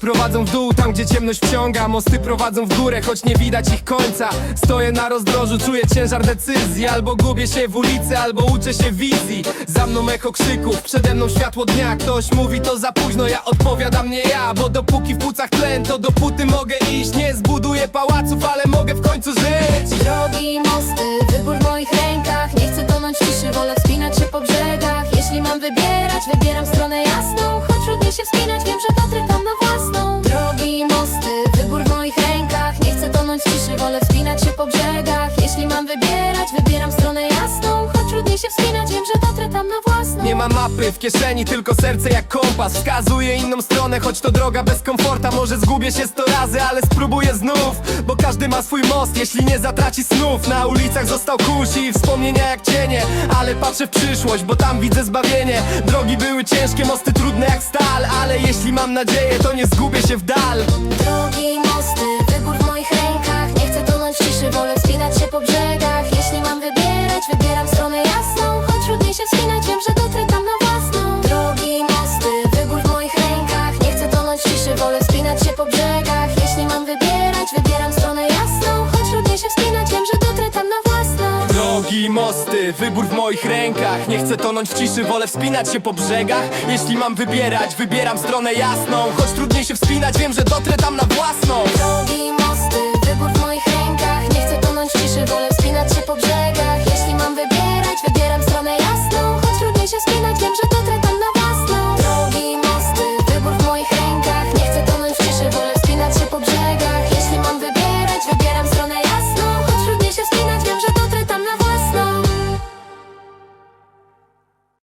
prowadzą w dół, tam gdzie ciemność wciąga. Mosty prowadzą w górę, choć nie widać ich końca. Stoję na rozdrożu, czuję ciężar decyzji. Albo gubię się w ulicy, albo uczę się wizji. Za mną echo krzyków, przede mną światło dnia. Ktoś mówi to za późno, ja odpowiadam nie ja. Bo dopóki w płucach tlen, to dopóty mogę iść. Nie zbuduję pałaców, ale mogę w końcu żyć. Drogi i mosty, wybór w moich rękach. Nie chcę tonąć w ciszy, wolę wspinać się po brzegach. Jeśli mam wybierać, wybieram stronę jasną Choć trudniej się wspinać, wiem, się wspinać, wiem, że dotrę tam na własną. Nie ma mapy w kieszeni, tylko serce jak kompas. Wskazuje inną stronę, choć to droga bez komforta. Może zgubię się sto razy, ale spróbuję znów. Bo każdy ma swój most, jeśli nie zatraci snów. Na ulicach został kurz i wspomnienia jak cienie. Ale patrzę w przyszłość, bo tam widzę zbawienie. Drogi były ciężkie, mosty trudne jak stal. Ale jeśli mam nadzieję, to nie zgubię się w dal drogi i mosty Wybór w moich rękach. Nie chcę tonąć w ciszy, wolę wspinać się po brzegach. Jeśli mam wybierać, wybieram stronę jasną. Choć trudniej się wspinać, wiem, że dotrę tam na własną. Drogi i mosty, wybór w moich rękach. Nie chcę tonąć w ciszy, wolę wspinać się po brzegach. Jeśli mam wybierać, wybieram stronę jasną. Choć trudniej się wspinać, wiem, że